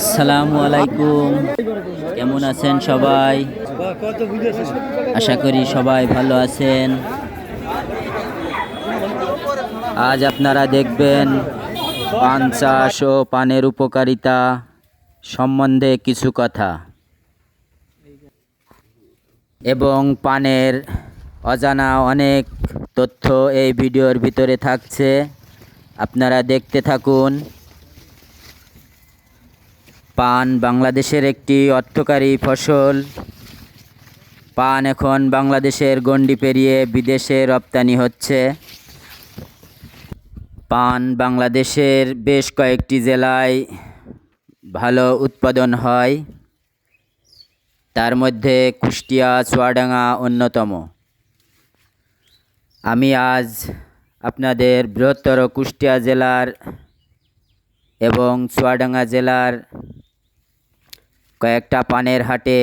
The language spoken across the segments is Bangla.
আসসালামু আলাইকুম। কেমন আছেন সবাই? আশা করি সবাই ভালো আছেন। আজ আপনারা দেখবেন পান চাষ ও পানের উপকারিতা সম্বন্ধে কিছু কথা। এবং পানের অজানা অনেক তথ্য এই ভিডিওর ভিতরে থাকছে। আপনারা দেখতে থাকুন। পান বাংলাদেশের একটি অর্থকারী ফসল। পান এখন বাংলাদেশের গণ্ডি পেরিয়ে বিদেশে রপ্তানি হচ্ছে। পান বাংলাদেশের বেশ কয়েকটি জেলায় ভালো উৎপাদন হয়। তার মধ্যে কুষ্টিয়া, চুয়াডাঙ্গা অন্যতম। আমি আজ আপনাদের বৃহত্তর কুষ্টিয়া জেলার এবং চুয়াডাঙ্গা জেলার কয়েকটা পানের হাটে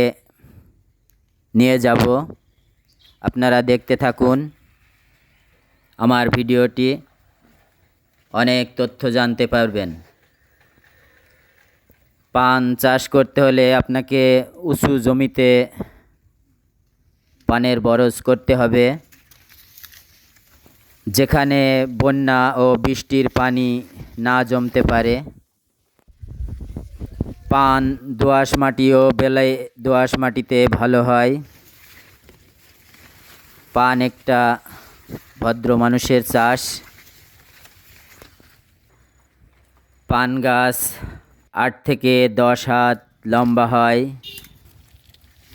নিয়ে যাব। আপনারা দেখতে থাকুন আমার ভিডিওটি। অনেক তথ্য জানতে পারবেন। পান চাষ করতে হলে আপনাকে উঁচু জমিতে পানের বরজ করতে হবে। যেখানে বন্যা ও বৃষ্টির পানি না জমতে পারে। পান দোআঁশ মাটিও ও বেলাই দোআঁশ মাটিতে ভালো হয়। পান একটা ভদ্র মানুষের চাষ। পান গাছ আট থেকে দশ হাত লম্বা হয়।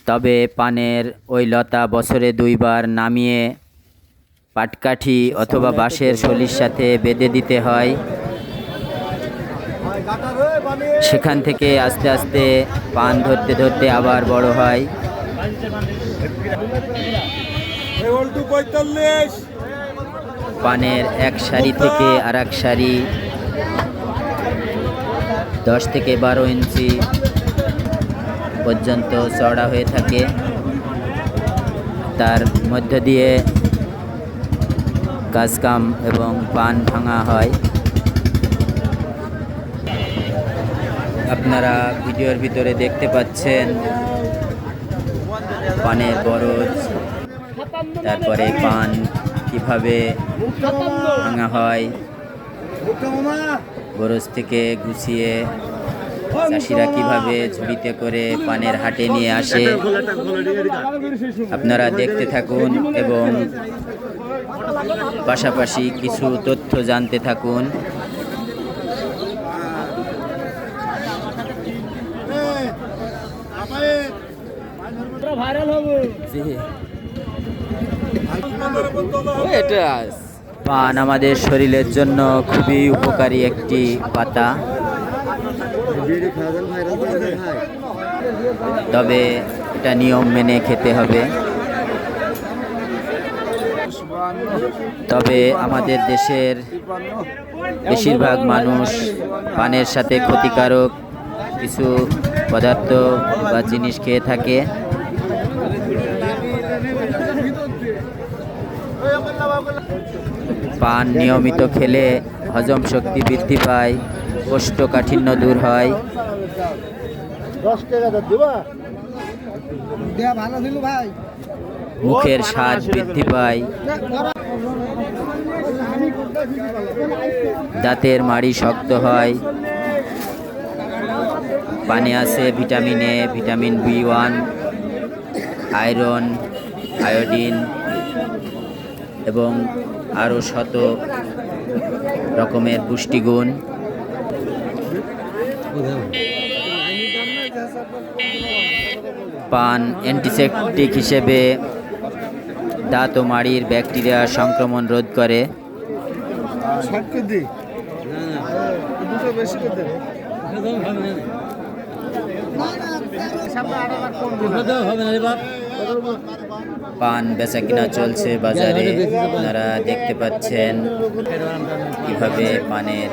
তবে পানের ওই লতা বছরে দুইবার নামিয়ে পাটকাঠি অথবা বাঁশের শলির সাথে বেঁধে দিতে হয়। সেখান থেকে আস্তে আস্তে পান ধরতে ধরতে আবার বড় হয়। পানের এক সারি থেকে আর এক সারি, দশ থেকে বারো ইঞ্চি পর্যন্ত চড়া হয়ে থাকে। তার মধ্য দিয়ে কাজকাম এবং পান ভাঙা হয়। আপনারা ভিডিওর ভিতরে দেখতে পাচ্ছেন পানের বরজ, তারপরে পান কীভাবে ভাঙা হয়, বরজ থেকে গুছিয়ে চাষিরা কীভাবে ঝুড়িতে করে পানের হাটে নিয়ে আসে, আপনারা দেখতে থাকুন এবং পাশাপাশি কিছু তথ্য জানতে থাকুন। ভাইরাল হব। পান আমাদের শরীরের জন্য খুবই উপকারী একটি পাতা। তবে এটা নিয়ম মেনে খেতে হবে। তবে আমাদের দেশের বেশিরভাগ মানুষ পানের সাথে ক্ষতিকারক কিছু পদার্থ বা জিনিস খেয়ে থাকে। পান নিয়মিত খেলে হজম শক্তি বৃদ্ধি পায়, কোষ্ঠকাঠিন্য দূর হয়। মুখের স্বাদ বৃদ্ধি পায়। দাঁতের মাড়ি শক্ত হয়। পানে আছে vitamin A vitamin B one iron iodine এবং আরও শত রকমের পুষ্টিগুণ পান অ্যান্টিসেপটিক হিসেবে দাঁত ও মাড়ির ব্যাকটেরিয়া সংক্রমণ রোধ করে ষাট করে পান বেচা কিনা চলছে বাজারে। আপনারা দেখতে পাচ্ছেন কীভাবে পানের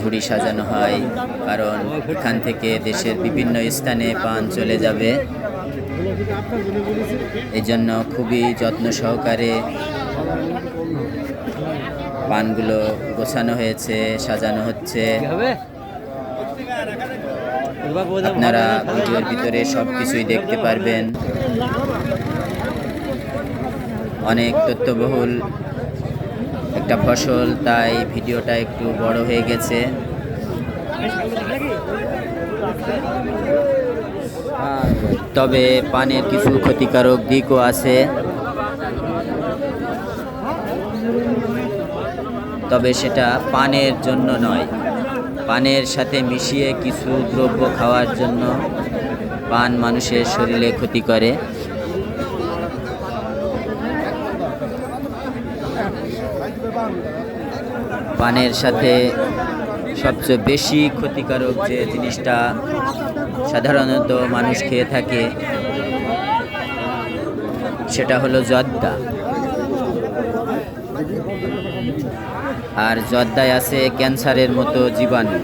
ঝুড়ি সাজানো হয়, কারণ এখান থেকে দেশের বিভিন্ন স্থানে পান চলে যাবে। এই জন্য খুবই যত্ন সহকারে পানগুলো গোছানো হয়েছে, সাজানো হচ্ছে। আপনারা ভিডিওর ভিতরে সব কিছুই দেখতে পারবেন। অনেক তথ্যবহুল একটা ফসল, তাই ভিডিওটা একটু বড় হয়ে গেছে। তবে পানের কিছু ক্ষতিকারক দিকও আছে। তবে সেটা পানের জন্য নয়, পানের সাথে মিশিয়ে কিছু দ্রব্য খাওয়ার জন্য। পান মানুষের শরীরে ক্ষতি করে। পানের সাথে সবচেয়ে বেশি ক্ষতিকারক যে জিনিসটা সাধারণত মানুষ খেয়ে থাকে, সেটা হলো জর্দা। আর জর্দায় আছে ক্যান্সারের মতো জীবাণু।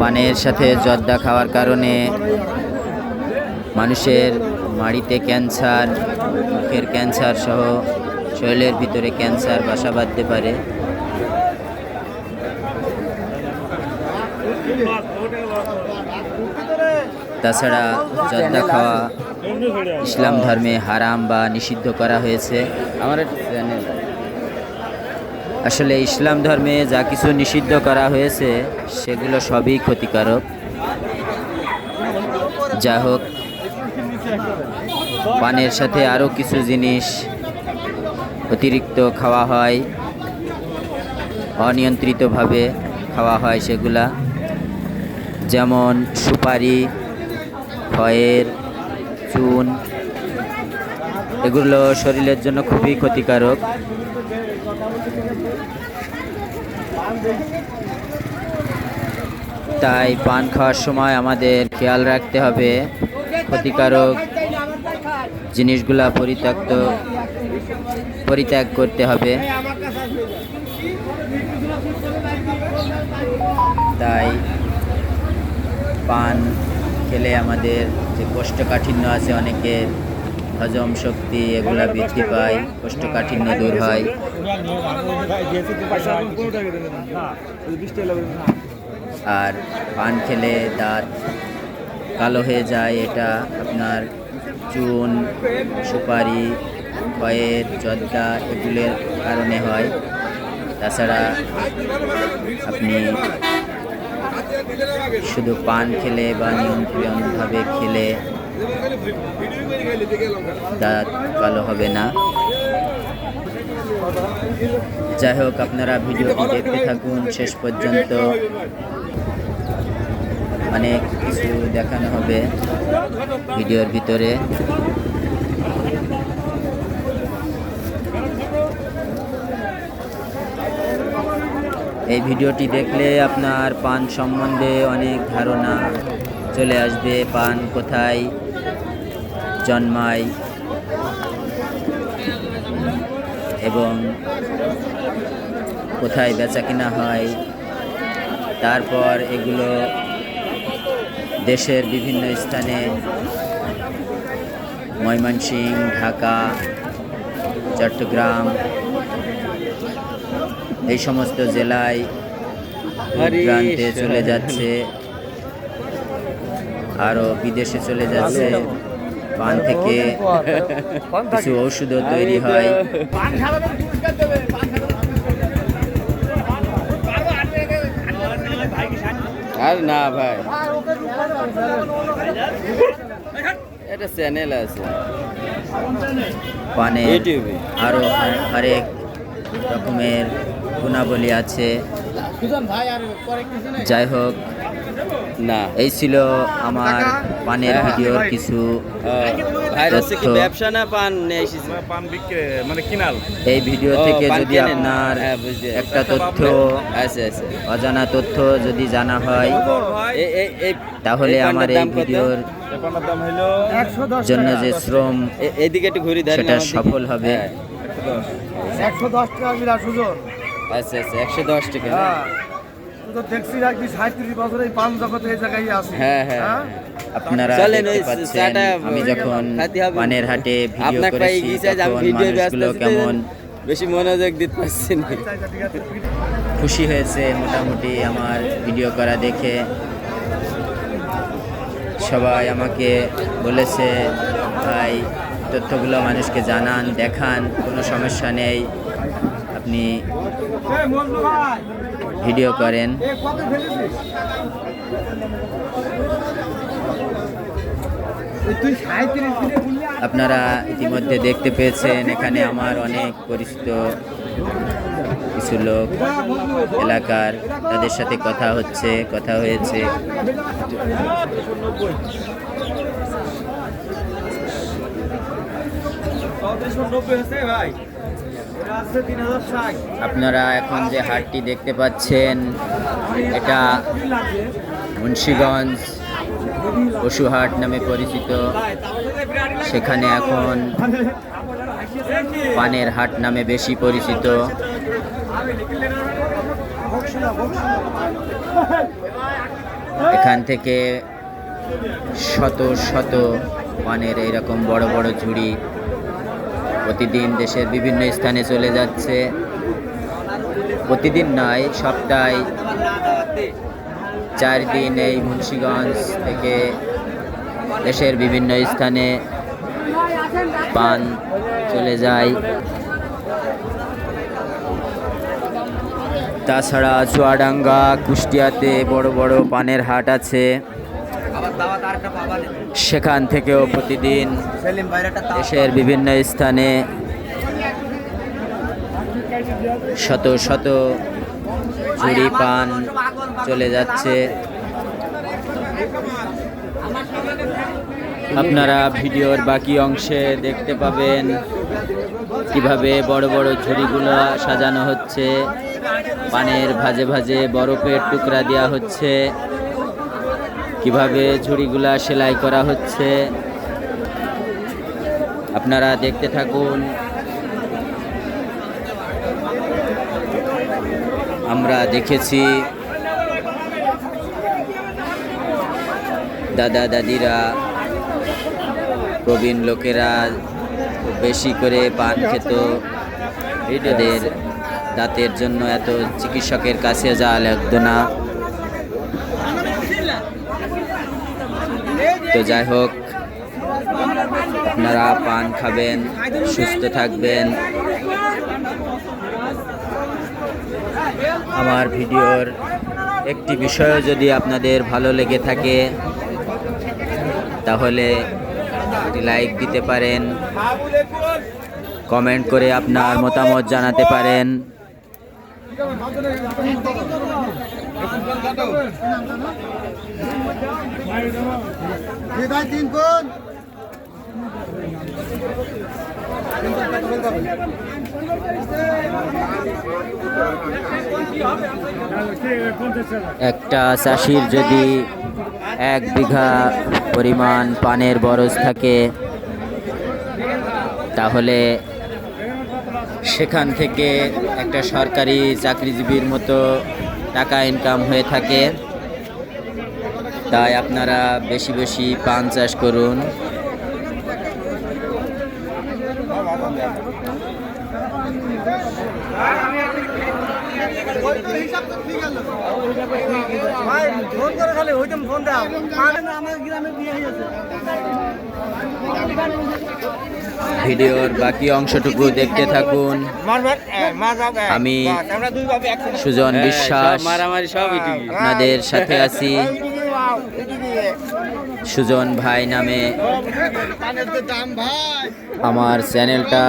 পানের সাথে জর্দা খাওয়ার কারণে মানুষের মাড়িতে ক্যান্সার মুখের ক্যান্সার সহ শরীরের ভিতরে ক্যান্সার বাসা বাঁধতে পারে। তাছাড়া জর্দা খাওয়া ইসলাম ধর্মে হারাম বা নিষিদ্ধ করা হয়েছে। আমার আসলে ইসলাম ধর্মে যা কিছু নিষিদ্ধ করা হয়েছে সেগুলো সবই ক্ষতিকারক। যা হোক পানের সাথে আরও কিছু জিনিস, অতিরিক্ত খাওয়া হয়, অনিয়ন্ত্রিতভাবে খাওয়া হয় সেগুলা, যেমন সুপারি, ফয়ের, চুন, এগুলো শরীরের জন্য খুবই ক্ষতিকারক। তাই পান খাওয়ার সময় আমাদের খেয়াল রাখতে হবে, ক্ষতিকারক জিনিসগুলা পরিত্যক্ত, পরিত্যাগ করতে হবে। তাই পান খেলে আমাদের যে কোষ্ঠকাঠিন্য আছে অনেকের হজম শক্তি এগুলা বৃদ্ধি পায়, কোষ্ঠকাঠিন্য দূর হয়। আর পান খেলে দাঁত কালো হয়ে যায়, এটা আপনার চুন, সুপারি, খয়ের, জর্দা এগুলোর কারণে হয়। তাছাড়া আপনি শুধু পান খেলে বা নিয়ন্ত্রণভাবে খেলে দাঁত কালো হবে না। যাই হোক, আপনারা ভিডিওটি দেখতে থাকুন। শেষ পর্যন্ত অনেক কিছু দেখানো হবে ভিডিওর ভিতরে। এই ভিডিওটি দেখলে আপনার পান সম্বন্ধে অনেক ধারণা চলে আসবে, পান কোথায় জন্মায়, এবং কোথায় বেচা কিনা হয়, তারপর এগুলো দেশের বিভিন্ন স্থানে ময়মনসিংহ ঢাকা চট্টগ্রাম এই সমস্ত জেলায় প্রান্তে চলে যাচ্ছে আরও বিদেশে চলে যাচ্ছে পান থেকে কিছু ওষুধও তৈরি হয়। আর না ভাই। এটা চ্যানেল আছে। পানে ইউটিউবে আরও হরেক রকমের গুণাবলী আছে। যাই হোক না। এই ছিল আমার পানের ভিডিওর কিছু ভাই হচ্ছে কি ব্যবসা না পান পান মানে কিনাল। এই ভিডিও থেকে যদি আপনার হ্যাঁ, একটা তথ্য আচ্ছা আচ্ছা। অজানা তথ্য যদি জানা হয় তাহলে আমার এই ভিডিওর জন্য যে শ্রম এ- এইদিকে একটু ঘুরি দেন সেটা সফল হবে। হ্যাঁ। একশো দশ টাকা আচ্ছা আচ্ছা একশো দশ টাকা? হ্যাঁ। তুই তো দেখছি রাখবি সাঁত্রিশ বছর এই পান জগৎ এই জায়গায় আছে হ্যাঁ। হ্যাঁ? আপনারা দেখতে পাচ্ছেন আমি যখন। পানের হাটে ভিডিও করেছি তখন ভিডিও মানুষগুলো কেমন বেশি মনোযোগ দিতে পারছি না। খুশি হয়েছে মোটামুটি আমার ভিডিও করা দেখে। সবাই আমাকে বলেছে ভাই তথ্যগুলো মানুষকে জানান দেখান কোনো সমস্যা নেই। আপনি ভিডিও করেন তুই সাঁত্রিশ দিনে বললি আপনারা ইতিমধ্যে দেখতে পেয়েছেন, এখানে আমার অনেক পরিচিত কিছু লোক, এলাকার, তাদের সাথে কথা হচ্ছে, কথা হয়েছে। আপনারা এখন যে হাটটি দেখতে পাচ্ছেন, এটা মুন্সীগঞ্জ পশুহাট নামে পরিচিত। সেখানে এখন পানের হাট নামে বেশি পরিচিত। এখান থেকে শত শত পানের এইরকম বড় বড় ঝুড়ি প্রতিদিন দেশের বিভিন্ন স্থানে চলে যাচ্ছে। প্রতিদিন নয়, সপ্তাহে চার দিন এই মুন্সীগঞ্জ থেকে দেশের বিভিন্ন স্থানে পান চলে যায়। তাছাড়া চুয়াডাঙ্গা, কুষ্টিয়াতে বড় বড় পানের হাট আছে। সেখান থেকেও প্রতিদিন দেশের বিভিন্ন স্থানে শত শত চুরি পান চলে যাচ্ছে। আপনারা ভিডিওর বাকি অংশে দেখতে পাবেন কীভাবে বড় বড় ঝুড়িগুলো সাজানো হচ্ছে। পানের ভাজে ভাজে বরফের টুকরা দেওয়া হচ্ছে। কীভাবে ঝুড়িগুলা সেলাই করা হচ্ছে। আপনারা দেখতে থাকুন। আমরা দেখেছি দাদা দাদিরা, প্রবীণ লোকেরা বেশি করে পান খেত। এদের দাঁতের জন্য এত চিকিৎসকের কাছে যাওয়া লাগতো না। তো যাই হোক, আপনারা পান খাবেন, সুস্থ থাকবেন। আমার ভিডিওর একটি বিষয় যদি আপনাদের ভালো লেগে থাকে, তাহলে একটি লাইক দিতে পারেন, কমেন্ট করে আপনার মতামত জানাতে পারেন। একটা চাষির যদি এক বিঘা পরিমাণ পানের বরজ থাকে, তাহলে সেখান থেকে একটা সরকারি চাকরিজীবীর মতো টাকা ইনকাম হয়ে থাকে। তাই আপনারা বেশি বেশি পান চাষ করুন। ভাই ফোন করে খালি ফোন দাও। আমার গ্রামে বিয়ে হয়েছে ভিডিওর বাকি অংশটুকু দেখতে থাকুন। আমি সুজন হ্যাঁ, বিশ্বাস আপনাদের সাথে আছি। সুজন ভাই নামে আমার চ্যানেলটা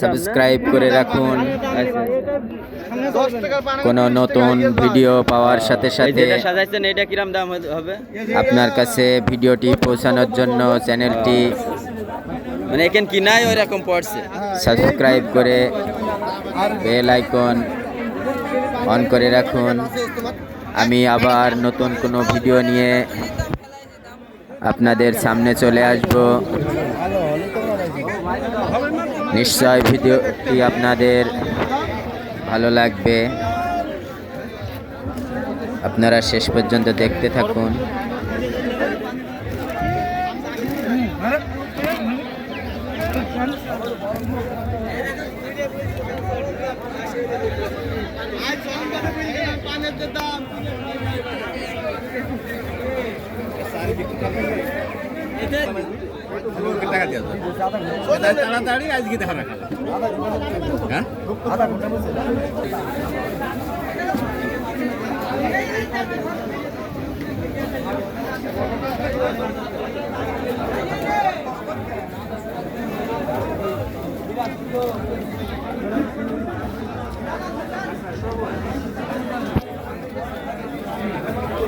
সাবস্ক্রাইব করে রাখুন। কোনো নতুন ভিডিও পাওয়ার সাথে সাথে এটা কিরাম দাম হবে? আপনার কাছে ভিডিওটি পৌঁছানোর জন্য চ্যানেলটি মানে এখানে কি নাই ওই রকম পড়ছে? সাবস্ক্রাইব করে বেল আইকন অন করে রাখুন। আমি আবার নতুন কোনো ভিডিও নিয়ে আপনাদের সামনে চলে আসব। নিশ্চয় ভিডিওটি আপনাদের ভালো লাগবে। আপনারা শেষ পর্যন্ত দেখতে থাকুন। তাড়াতাড়ি আজকে দেখা রাখা হ্যাঁ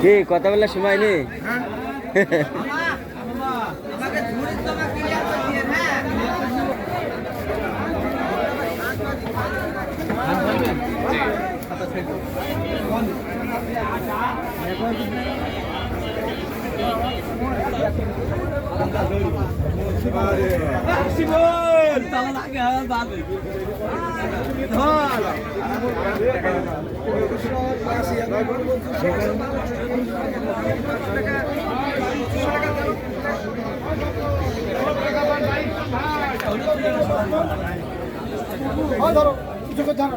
কি কথা বলার সময় নেই হয় ধরো কিছু করে ধরো